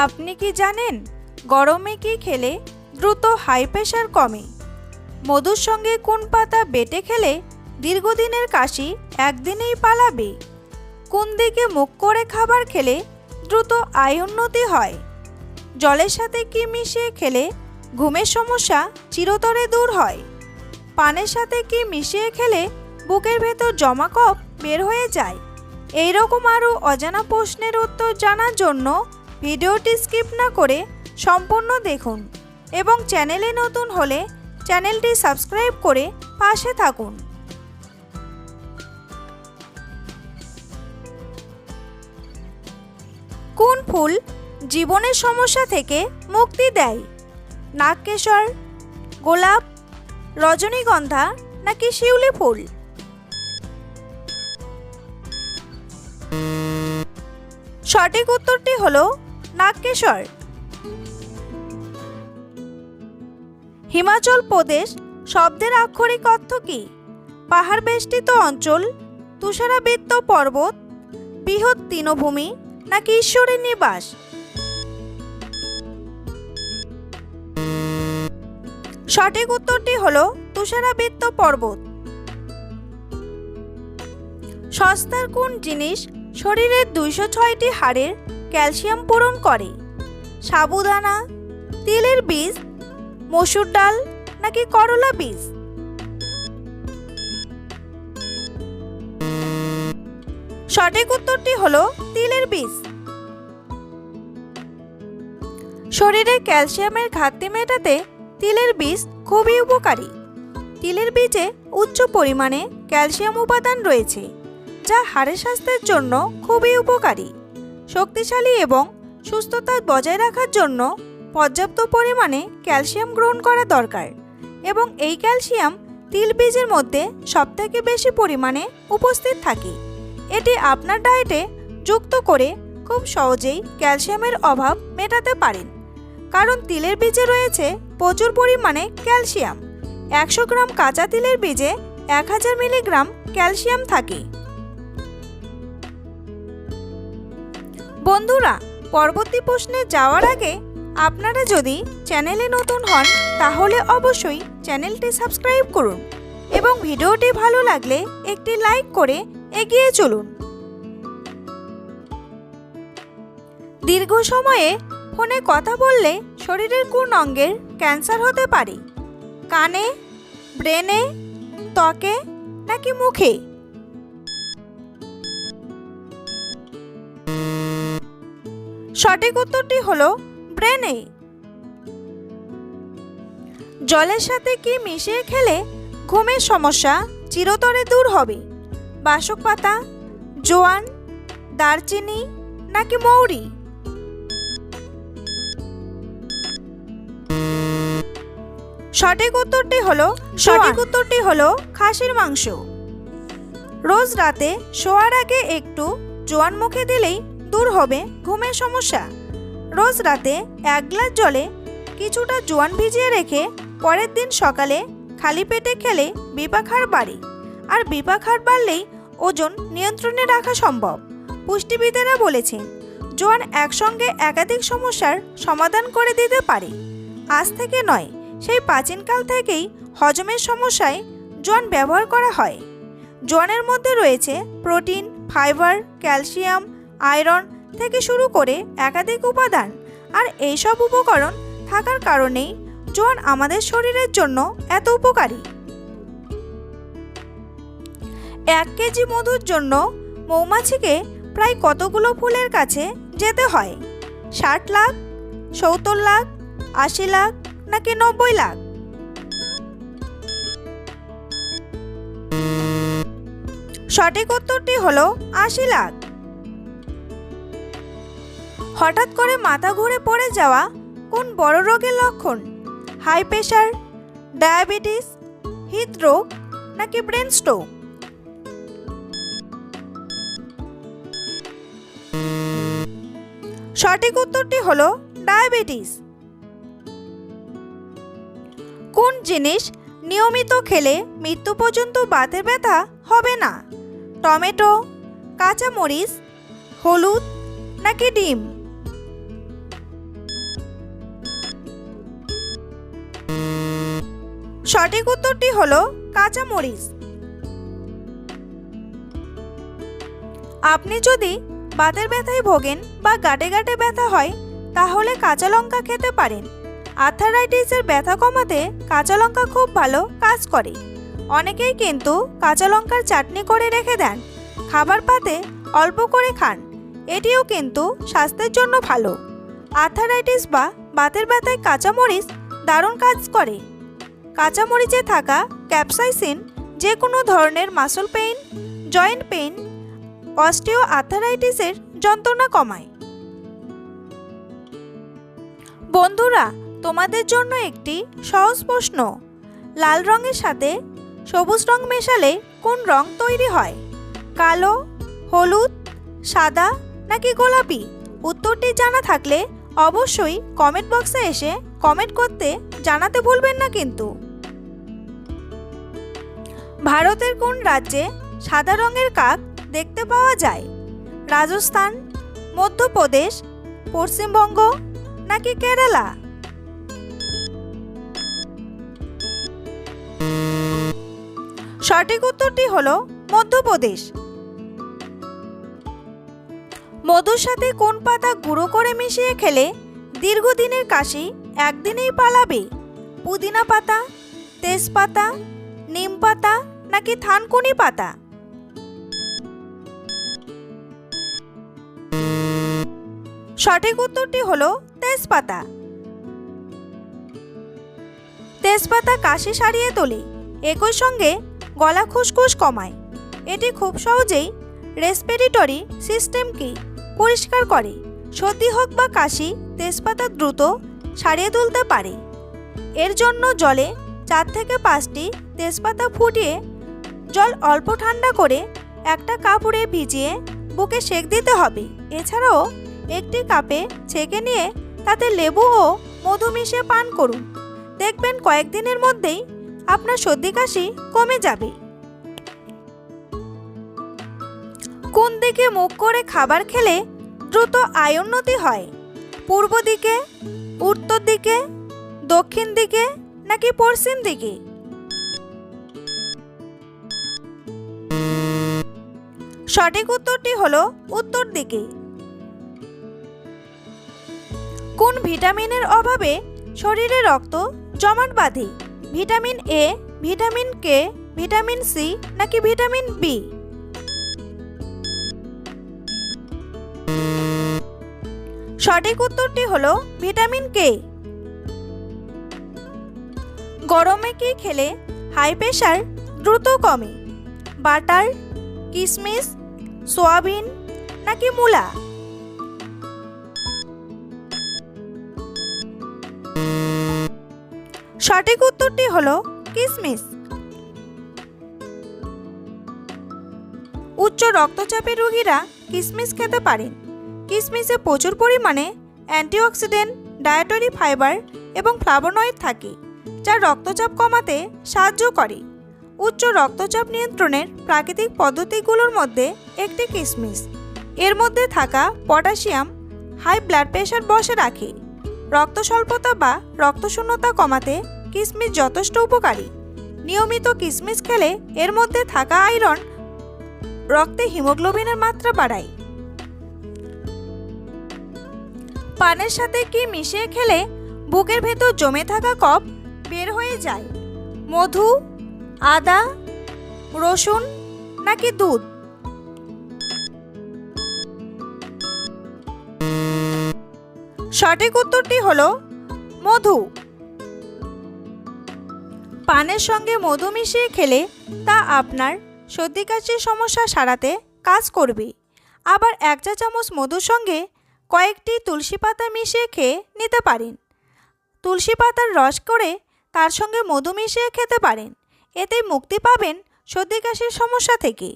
আপনি কি জানেন, গরমে কি খেলে দ্রুত হাই প্রেশার কমে? মধুর সঙ্গে কোন পাতা বেটে খেলে দীর্ঘদিনের কাশি একদিনেই পালাবে? কোন দিকে মুখ করে খাবার খেলে দ্রুত আয় উন্নতি হয়? জলের সাথে কি মিশিয়ে খেলে ঘুমের সমস্যা চিরতরে দূর হয়? পানের সাথে কি মিশিয়ে খেলে বুকের ভেতর জমা কপ বের হয়ে যায়? এইরকম আরও অজানা প্রশ্নের উত্তর জানার জন্য ভিডিওটি স্কিপ না করে সম্পূর্ণ দেখুন এবং চ্যানেলে নতুন হলে চ্যানেলটি সাবস্ক্রাইব করে পাশে থাকুন। কোন ফুল জীবনের সমস্যা থেকে মুক্তি দেয়? নাগকেশর, গোলাপ, রজনীগন্ধা নাকি শিউলি ফুল? সঠিক উত্তরটি হলো নাগকেশর। হিমাচল প্রদেশ শব্দের আক্ষরিক অর্থ কি? পাহাড় বেষ্টিত অঞ্চল, তুষারাবৃত্ত পর্বত, বৃহৎ তৃণভূমি নাকি ঈশ্বরের নিবাস? সঠিক উত্তরটি হল তুষারাবৃত্ত পর্বত। সস্তার কোন জিনিস শরীরের দুইশো ছয়টি হাড়ের ক্যালসিয়াম পূরণ করে। সাবুদানা, তিলের বীজ, মসুর ডাল নাকি করলা বীজ? সঠিক উত্তরটি হলো তিলের বীজ। শরীরে ক্যালসিয়ামের ঘাটতি মেটাতে তিলের বীজ খুবই উপকারী। তিলের বীজে উচ্চ পরিমাণে ক্যালসিয়াম উপাদান রয়েছে, যা হাড়ের স্বাস্থ্যের জন্য খুবই উপকারী। শক্তিশালী এবং সুস্থতা বজায় রাখার জন্য পর্যাপ্ত পরিমাণে ক্যালসিয়াম গ্রহণ করা দরকার এবং এই ক্যালসিয়াম তিল বীজের মধ্যে সবথেকে বেশি পরিমাণে উপস্থিত থাকে। এটি আপনার ডায়েটে যুক্ত করে খুব সহজেই ক্যালসিয়ামের অভাব মেটাতে পারেন। কারণ তিলের বীজে রয়েছে প্রচুর পরিমাণে ক্যালসিয়াম। একশো গ্রাম কাঁচা তিলের বীজে এক হাজার মিলিগ্রাম ক্যালসিয়াম থাকে। বন্ধুরা, পরবর্তী প্রশ্নে যাওয়ার আগে আপনারা যদি চ্যানেলে নতুন হন, তাহলে অবশ্যই চ্যানেলটি সাবস্ক্রাইব করুন এবং ভিডিওটি ভালো লাগলে একটি লাইক করে এগিয়ে চলুন। দীর্ঘ সময়ে ফোনে কথা বললে শরীরের কোন অঙ্গের ক্যান্সার হতে পারে? কানে, ব্রেনে, ত্বকে নাকি মুখে? সঠিক উত্তরটি হলো ব্রেনে জলের সাথে কি মিশিয়ে খেলে ঘুমের সমস্যা চিরতরে দূর হবে? বাসক পাতা জোয়ান দারচিনি নাকি মৌরি? সঠিক উত্তরটি হলো সঠিক উত্তরটি হলো খাসির মাংস। রোজ রাতে শোয়ার আগে একটু জোয়ান মুখে দিলেই দূর হবে, ঘুমের সমস্যা। রোজ রাতে এক গ্লাস জলে কিছুটা জোয়ান ভিজিয়ে রেখে পরের দিন সকালে খালি পেটে খেলে বিপাখার বাড়ে। আর বিপাখার বাড়লেই ওজন নিয়ন্ত্রণে রাখা সম্ভব, পুষ্টিবিদেরা বলেছেন। জোয়ান একসঙ্গে একাধিক সমস্যার সমাধান করে দিতে পারে। আজ থেকে নয়, সেই প্রাচীনকাল থেকেই হজমের সমস্যায় জোয়ান ব্যবহার করা হয়। জোয়ানের মধ্যে রয়েছে প্রোটিন, ফাইবার, ক্যালসিয়াম আয়রন থেকে শুরু করে একাধিক উপাদান আর এইসব উপকরণ থাকার কারণেই জোয়ান আমাদের শরীরের জন্য এত উপকারী। এক কেজি মধুর জন্য মৌমাছিকে প্রায় কতগুলো ফুলের কাছে যেতে হয়? ষাট লাখ, সত্তর লাখ, আশি লাখ নাকি নব্বই লাখ? সঠিক উত্তরটি হলো আশি লাখ। হঠাৎ করে মাথা ঘুরে পড়ে যাওয়া কোন বড় রোগের লক্ষণ? হাই প্রেশার ডায়াবেটিস হৃদরোগ নাকি ব্রেন স্ট্রোক সঠিক উত্তরটি হলো ডায়াবেটিস কোন জিনিস নিয়মিত খেলে মৃত্যু পর্যন্ত বাতের ব্যথা হবে না? টমেটো, কাঁচামরিচ, হলুদ, নাকি ডিম? সঠিক উত্তরটি হলো কাঁচা মরিচ আপনি যদি বাতের ব্যথায় ভোগেন বা গাটে গাটে ব্যথা হয়, তাহলে কাঁচা লঙ্কা খেতে পারেন। আর্থারাইটিসের ব্যথা কমাতে কাঁচা লঙ্কা খুব ভালো কাজ করে। অনেকেই কিন্তু কাঁচা লঙ্কার চাটনি করে রেখে দেন। খাবার পাতে অল্প করে খান, এটিও কিন্তু স্বাস্থ্যের জন্য ভালো। আর্থারাইটিস বা বাতের ব্যথায় কাঁচামরিচ দারুণ কাজ করে। কাঁচামরিচে থাকা ক্যাপসাইসিন যে কোনো ধরনের মাসল পেইন, জয়েন্ট পেইন অস্টিও আর্থারাইটিসের যন্ত্রণা কমায়। বন্ধুরা, তোমাদের জন্য একটি সহজ প্রশ্ন। লাল রঙের সাথে সবুজ রং মেশালে কোন রং তৈরি হয়? কালো, হলুদ, সাদা নাকি গোলাপি? উত্তরটি জানা থাকলে অবশ্যই কমেন্ট বক্সে এসে কমেন্ট করতে জানাতে ভুলবেন না কিন্তু। ভারতের কোন রাজ্যে সাদা রঙের কাক দেখতে পাওয়া যায়? রাজস্থান, মধ্যপ্রদেশ, পশ্চিমবঙ্গ নাকি কেরালা? সঠিক উত্তরটি হল মধ্যপ্রদেশ। মধুর সাথে কোন পাতা গুঁড়ো করে মিশিয়ে খেলে দীর্ঘদিনের কাশি একদিনেই পালাবে। পুদিনা পাতা, তেজপাতা, নিম পাতা নাকি থানকুনি পাতা? সঠিক উত্তরটি হলো তেজপাতা। তেজপাতা কাশি সারিয়ে তোলে, একই সঙ্গে গলা খুসখুস কমায়। এটি খুব সহজেই রেসপিরেটরি সিস্টেমকে পরিষ্কার করে। সর্দি হোক বা কাশি, তেজপাতা দ্রুত সারিয়ে তুলতে পারে। এর জন্য জলে চার থেকে পাঁচটি তেজপাতা ফুটিয়ে জল অল্প ঠান্ডা করে একটা কাপড়ে ভিজিয়ে বুকে সেক দিতে হবে। এছাড়াও একটি কাপে ছেঁকে নিয়ে তাতে লেবু ও মধু মিশিয়ে পান করুন। দেখবেন কয়েকদিনের মধ্যেই আপনার সর্দি কাশি কমে যাবে। কোন দিকে মুখ করে খাবার খেলে দ্রুত আয়োন্নতি হয়? পূর্ব দিকে উত্তর দিকে, দক্ষিণ দিকে নাকি পশ্চিম দিকে? সঠিক উত্তরটি হলো উত্তর দিকে। কোন ভিটামিনের অভাবে শরীরে রক্ত জমাট বাঁধে? Vitamin A vitamin K vitamin C নাকি ভিটামিন বি সঠিক উত্তরটি হলো ভিটামিন কে। গরমে কি খেলে হাই প্রেশার দ্রুত কমে? বাটার কিশমিশ সোয়াবিন নাকি মূলা? সঠিক উত্তরটি হলো কিশমিশ উচ্চ রক্তচাপের রোগীরা কিশমিশ খেতে পারেন। কিশমিশে প্রচুর পরিমাণে অ্যান্টিঅক্সিডেন্ট, ডায়েটরি ফাইবার এবং ফ্লাভোনয়েড থাকে, যা রক্তচাপ কমাতে সাহায্য করে। উচ্চ রক্তচাপ নিয়ন্ত্রণের প্রাকৃতিক পদ্ধতিগুলোর মধ্যে একটি কিশমিশ এর মধ্যে থাকা পটাশিয়াম হাই ব্লাড প্রেশার বসে রাখে। রক্ত স্বল্পতা বা রক্তশূন্যতা কমাতে কিশমিশ যথেষ্ট উপকারী। নিয়মিত কিশমিশ খেলে এর মধ্যে থাকা আয়রন রক্তে হিমোগ্লোবিনের মাত্রা বাড়ায়। পানের সাথে কি মিশিয়ে খেলে বুকের ভেতর জমে থাকা কফ বের হয়ে যায়? মধু, আদা, রসুন নাকি দুধ? সঠিক উত্তরটি হলো মধু। পানের সঙ্গে মধু মিশিয়ে খেলে তা আপনার সর্দি কাশির সমস্যা সারাতে কাজ করবে। আবার এক চা চামচ মধুর সঙ্গে কয়েকটি তুলসী পাতা মিশিয়ে খেয়ে নিতে পারেন। তুলসী পাতার রস করে তার সঙ্গে মধু মিশিয়ে খেতে পারেন। এতে মুক্তি পাবেন সর্দি কাশির সমস্যা থেকে।